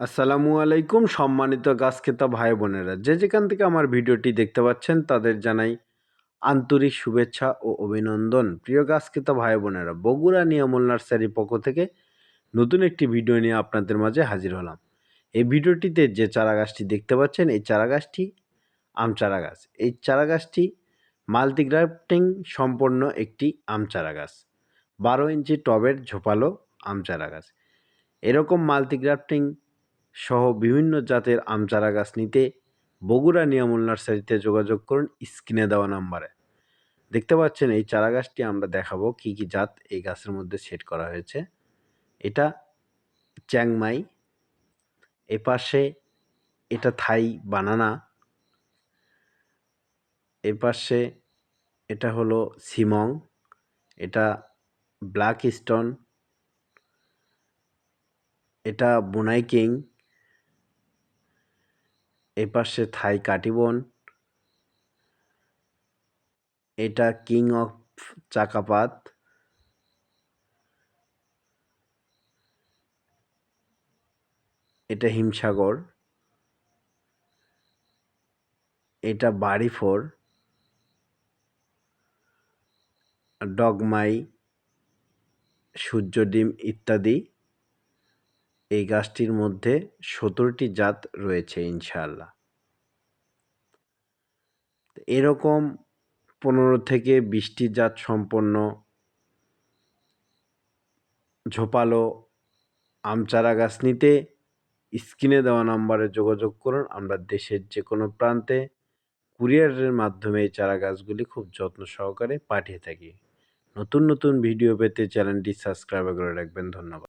আসসালামু আলাইকুম, সম্মানিত গাছ খেতা ভাই বোনেরা। যে যেখান থেকে আমার ভিডিওটি দেখতে পাচ্ছেন, তাদের জানাই আন্তরিক শুভেচ্ছা ও অভিনন্দন। প্রিয় গাছ খেতা ভাই বোনেরা, বগুড়া নিয়ামল নার্সারির পক্ষ থেকে নতুন একটি ভিডিও নিয়ে আপনাদের মাঝে হাজির হলাম। এই ভিডিওটিতে যে চারা গাছটি দেখতে পাচ্ছেন, এই চারা গাছটি আম চারা গাছ এই চারা গাছটি মাল্টিগ্রাফটিং সম্পন্ন একটি আম চারা গাছ বারো ইঞ্চি টবের ঝোপালো আম চারা গাছ এরকম মাল্টিগ্রাফটিং সহ বিভিন্ন জাতের আম চারা গাছ নিতে বগুড়া নিয়ামুল নার্সারিতে যোগাযোগ করুন স্ক্রিনে দেওয়া নাম্বারে। দেখতে পাচ্ছেন এই চারা গাছটি আমরা দেখাবো কি কি জাত এই গাছের মধ্যে সেট করা হয়েছে। এটা চ্যাংমাই, এ পাশে এটা থাই বানানা, এ পাশে এটা হলো সিমং এটা ব্ল্যাক স্টোন, এটা বুনাই কিং এ পাশে থাই কাটিবন। এটা কিং অফ চাকাপাত। এটা হিমসাগর। এটা বাড়ি ফোর ডগমাই সূর্য ডিম ইত্যাদি। এই গাছটির মধ্যে সতেরোটি জাত রয়েছে ইনশাআল্লাহ। এরকম পনেরো থেকে বিশটি জাত সম্পন্ন ঝোপালো আম চারা গাছ নিতে স্ক্রিনে দেওয়া নাম্বারে যোগাযোগ করুন। আমরা দেশের যে কোনো প্রান্তে কুরিয়ারের মাধ্যমে এই চারা গাছগুলি খুব যত্ন সহকারে পাঠিয়ে থাকি। নতুন নতুন ভিডিও পেতে চ্যানেলটি সাবস্ক্রাইব করে রাখবেন। ধন্যবাদ।